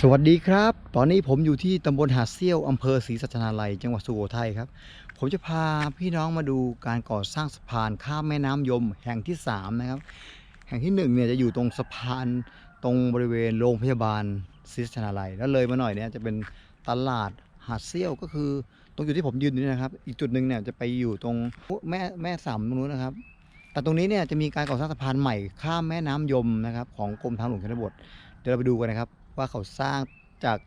สวัสดีครับ ตอนนี้ผมอยู่ที่ตำบลหาดเซี่ยวอำเภอศรีสัชนาลัย จังหวัดสุโขทัยครับ ผมจะพาพี่น้องมาดูการก่อสร้างสะพานข้ามแม่น้ำยมแห่งที่ 3 นะครับ แห่งที่1เนี่ยจะอยู่ตรงสะพานตรงบริเวณโรงพยาบาลศรีสัชนาลัย แล้วเลยมาหน่อยเนี่ยจะเป็นตลาดหาดเซี่ยวก็คือ ตรงจุดที่ผมยืนอยู่นี่นะครับ อีกจุดหนึ่งเนี่ยจะไปอยู่ตรงแม่แม่สามตรงนู้นนะครับแต่ตรงนี้เนี่ยจะมีการก่อสร้างสะพานใหม่ข้ามแม่น้ำยมนะครับของกรมทางหลวงชนบท เดี๋ยวเราไปดูกันนะครับ ว่าเขาสร้างจาก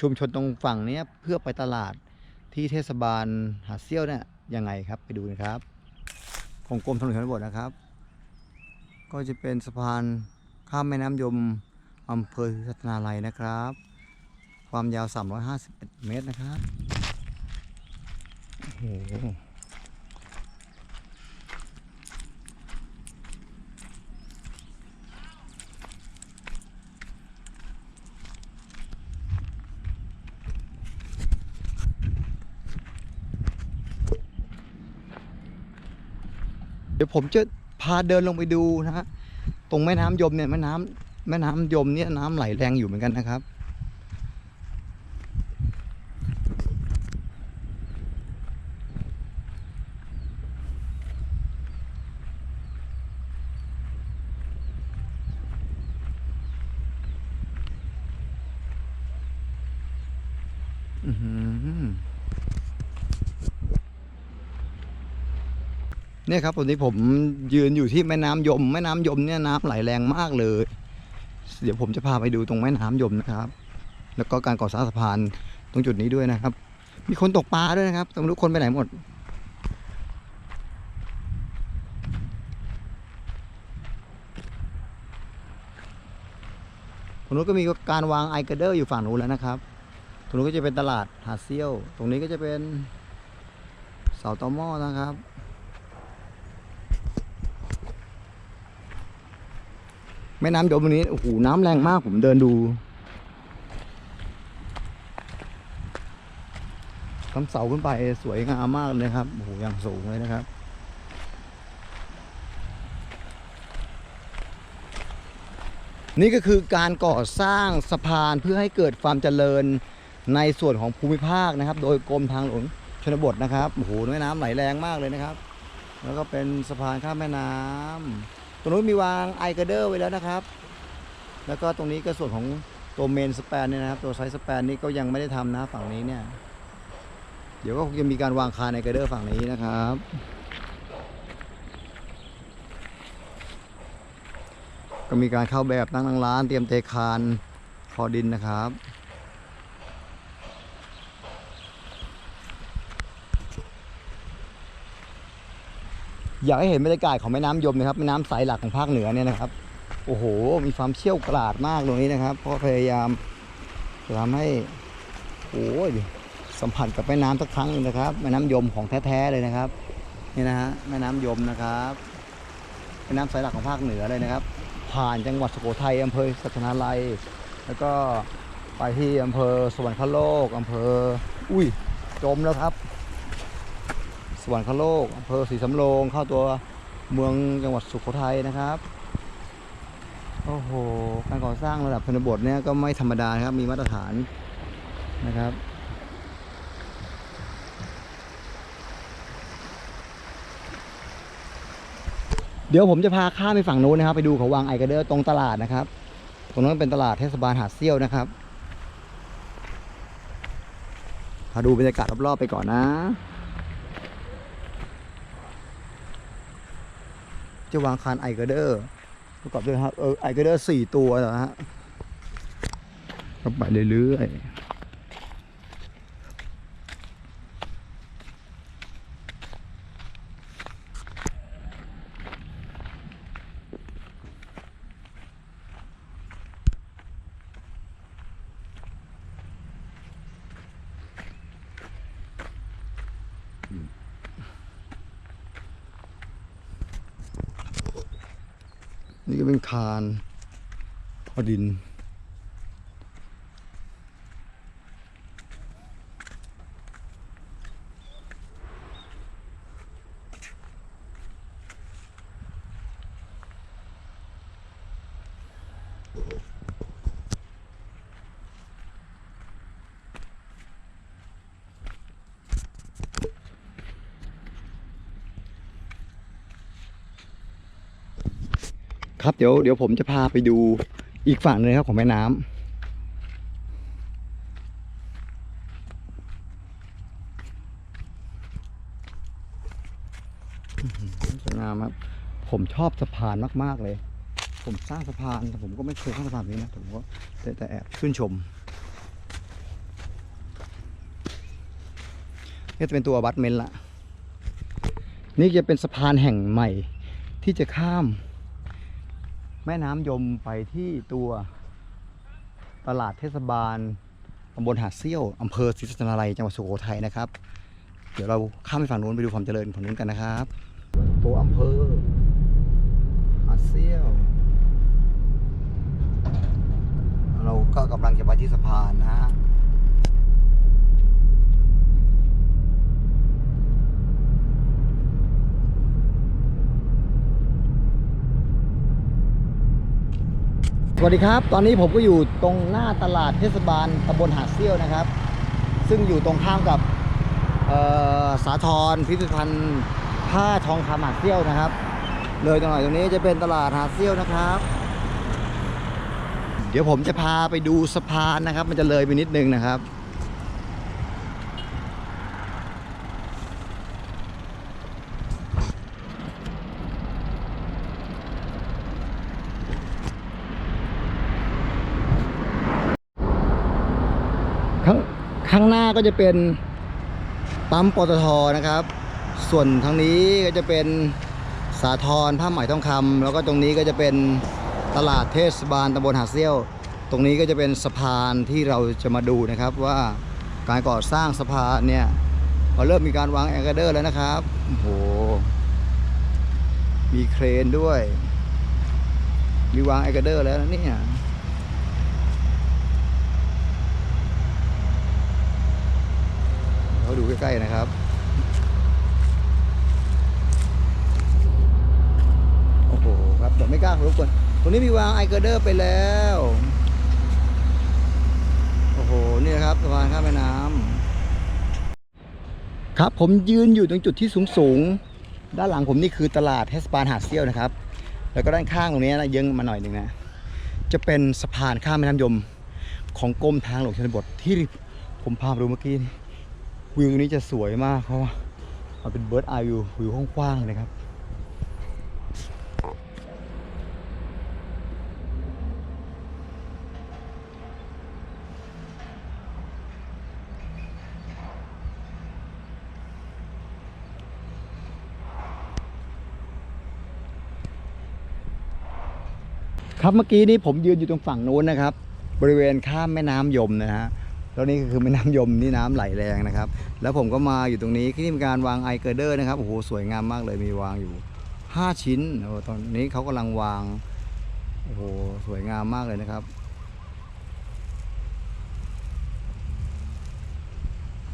ชุมชนตรงฝั่งนี้เพื่อไปตลาดที่เทศบาลหาเซี่ยวเนี่ยยังไงครับไปดูกันครับของกรมทางหลวงชนบทนะครับ ก็จะเป็นสะพานข้ามแม่น้ำยมอำเภอสัตนาลัยนะครับ ความยาว 351 เมตรนะครับโอ้โห เดี๋ยวผมจะพาเดินลงไปดูนะฮะตรงแม่น้ำยมเนี่ยแม่น้ำแม่น้ำยมเนี่ยน้ำไหลแรงอยู่เหมือนกันนะครับ อือหือ เนี่ยครับวันนี้ผมยืนอยู่ที่แม่น้ำยม แม่น้ำยมเนี่ยน้ำไหลแรงมากเลย เดี๋ยวผมจะพาไปดูตรงแม่น้ำยมนะครับ แล้วก็การก่อสร้างสะพานตรงจุดนี้ด้วยนะครับ มีคนตกปลาด้วยนะครับแต่ไม่รู้คนไปไหนหมดตรงนู้นก็มีการวางไอเกเดอร์อยู่ฝั่งนู้นแล้วนะครับ ตรงนู้นก็จะเป็นตลาดหาดเซี่ยว ตรงนี้ก็จะเป็นเสาตอหม้อนะครับ แม่น้ำยมตรงนี้โอ้โหน้ำแรงมากผมเดินดูทำเสาขึ้นไปสวยงามมากเลยครับโอ้โหอย่างสูงเลยนะครับนี่ก็คือการก่อสร้างสะพานเพื่อให้เกิดความเจริญในส่วนของภูมิภาคนะครับ โดยกรมทางหลวงชนบทนะครับโอ้โหแม่น้ำไหลแรงมากเลยนะครับ แล้วก็เป็นสะพานข้ามแม่น้ำ ตรงนู้นมีวางไอเกเดอร์ไว้แล้วนะครับ แล้วก็ตรงนี้ก็ส่วนของตัวเมนสแปนเนี่ยนะครับ ตัวไซส์สแปนนี่ก็ยังไม่ได้ทำนะฝั่งนี้เนี่ย เดี๋ยวก็คงจะมีการวางคานไอเกเดอร์ฝั่งนี้นะครับ ก็มีการเข้าแบบตั้งร้าน เตรียมเทคานพอดินนะครับ อยากให้เห็นบรรยากาศของแม่น้ำยมนะครับแม่น้ำสายหลักของภาคเหนือเนี่ยนะครับ โอ้โห มีความเชี่ยวกราดมากตรงนี้นะครับ เพราะพยายามจะทำให้โอ้ยสัมผัสกับแม่น้ำสักครั้งหนึงนะครับ แม่น้ำยมของแท้ๆเลยนะครับนี่นะฮะแม่น้ำยมนะครับแม่น้ำสายหลักของภาคเหนือเลยนะครับ ผ่านจังหวัดสุโขทัยอำเภอสัชนาลัย แล้วก็ไปที่อำเภอสวรรคโลกอำเภอ อุ้ยจมแล้วครับ วรรคโลกอำเภอศรีสำโรงเข้าตัวเมืองจังหวัดสุโขทัยนะครับ โอ้โห การก่อสร้างระดับชนบทเนี่ยก็ไม่ธรรมดาครับ มีมาตรฐานนะครับ เดี๋ยวผมจะพาข้ามไปฝั่งนู้นนะครับ ไปดูเขาวางไอกระเดอร์ตรงตลาดนะครับ ตรงนั้นเป็นตลาดเทศบาลหาดเซี่ยวนะครับพาดูบรรยากาศรอบๆไปก่อนนะ จะวางคานไอเกร์เดอร์ประกอบด้วยครับเออไอเกร์เดอร์สี่ตัวนะฮะก็ไปเรื่อยๆ นี่ก็เป็นคานพอดินน ครับเดี๋ยวเดี๋ยวผมจะพาไปดูอีกฝั่งหนึงครับของแม่น้ำสวยงามครับ ผมชอบสะพานมาก ๆ เลย ผมสร้างสะพานแต่ผมก็ไม่เคยสร้างสะพานแบบนี้นะ ผมก็แต่แต่แอบชื่นชมนี่จะเป็นตัวบัตเมนต์ละ นี่จะเป็นสะพานแห่งใหม่ที่จะข้าม แม่น้ำยมไปที่ตัวตลาดเทศบาลตำบลหาดเซี่ยวอำเภอศรีสัชนาลัยจังหวัดสุโขทัยนะครับ เดี๋ยวเราข้ามไปฝั่งนู้นไปดูความเจริญฝั่งนู้นกันนะครับ ตัวอำเภอหาดเซี่ยว เราก็กำลังจะไปที่สะพานนะฮะ สวัสดีครับ ตอนนี้ผมก็อยู่ตรงหน้าตลาดเทศบาลตำบลหาดเซี่ยวนะครับ ซึ่งอยู่ตรงข้ามกับสาทรพิพิธภัณฑ์ผ้าทองคำหาดเซี่ยวนะครับ เลยตรงหน่อยตรงนี้จะเป็นตลาดหาดเซี่ยวนะครับ เดี๋ยวผมจะพาไปดูสะพานนะครับ มันจะเลยไปนิดนึงนะครับ ข้างข้างหน้า ก็จะเป็นปั๊มปตทนะครับ ส่วนทางนี้ก็จะเป็นสาทรผ้าไหมทองคำแล้วก็ตรงนี้ก็จะเป็นตลาดเทศบาลตำบลหาดเซี่ยว ตรงนี้ก็จะเป็นสะพานที่เราจะมาดูนะครับว่าการก่อสร้างสะพานเนี่ยเขาเริ่มมีการวางแองเกอร์เดอร์แล้วนะครับโอ้โหมีเครนด้วย มีวางแองเกอร์เดอร์แล้วนะเนี่ย เขาดูใกล้ๆนะครับ โอ้โหครับเดี๋ยวไม่กล้ารบกวนตรงนี้มีวางไอเกอร์เดอร์ไปแล้ว โอ้โห นี่นะครับสะพานข้ามแม่น้ำครับผมยืนอยู่ตรงจุดที่สูงๆ ด้านหลังผมนี่คือตลาดเทศบาลหาดเซี่ยวนะครับ แล้วก็ด้านข้างตรงนี้นะเยิงมาหน่อยหนึ่งนะ จะเป็นสะพานข้ามแม่น้ำยมของกรมทางหลวงชนบทที่ผมพามาดูเมื่อกี้นี่ วิวตรงนี้จะสวยมากเพราะว่ามันเป็นเบิร์ดไอวิววิวกว้างๆเลยครับครับเมื่อกี้นี้ผมยืนอยู่ตรงฝั่งนู้นนะครับ บริเวณข้ามแม่น้ำยมนะฮะ แล้วนี่ก็คือแม่น้ำยมนี่น้ำไหลแรงนะครับ แล้วผมก็มาอยู่ตรงนี้ที่มีการวางไอเกอร์เดอร์นะครับโอ้โหสวยงามมากเลยมีวางอยู่ 5 ชิ้นโอ้ตอนนี้เขากำลังวางโอ้โหสวยงามมากเลยนะครับ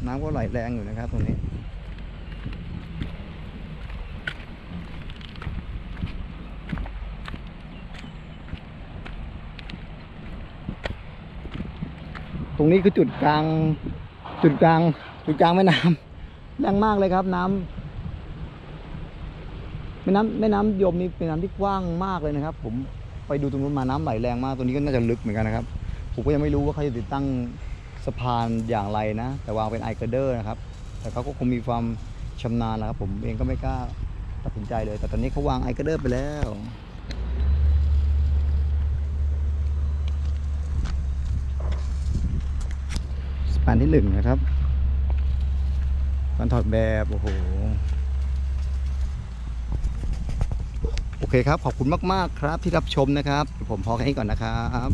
น้ำก็ไหลแรงอยู่นะครับตรงนี้ รงนี้คือจุดกลาง จุดกลาง จุดกลางแม่น้ำแรงมากเลยครับน้ำแม่น้ำแม่น้ำยมนี่เป็นน้ำที่กว้างมากเลยนะครับ ผมไปดูตรงนู้นมาน้ำไหลแรงมากตรงนี้ก็น่าจะลึกเหมือนกันนะครับ ผมก็ยังไม่รู้ว่าเขาจะติดตั้งสะพานอย่างไรนะ แต่วางเป็นไอเกอร์เดอร์นะครับ แต่เขาก็คงมีความชำนาญนะครับ ผมเองก็ไม่กล้าตัดสินใจเลย แต่ตอนนี้เขาวางไอเกอร์เดอร์ไปแล้ว สะพานที่หนึ่งนะครับการถอดแบบ โอ้โห โอเคครับ ขอบคุณมาก ๆ ครับที่รับชมนะครับ ผมพอแค่นี้ก่อนนะครับ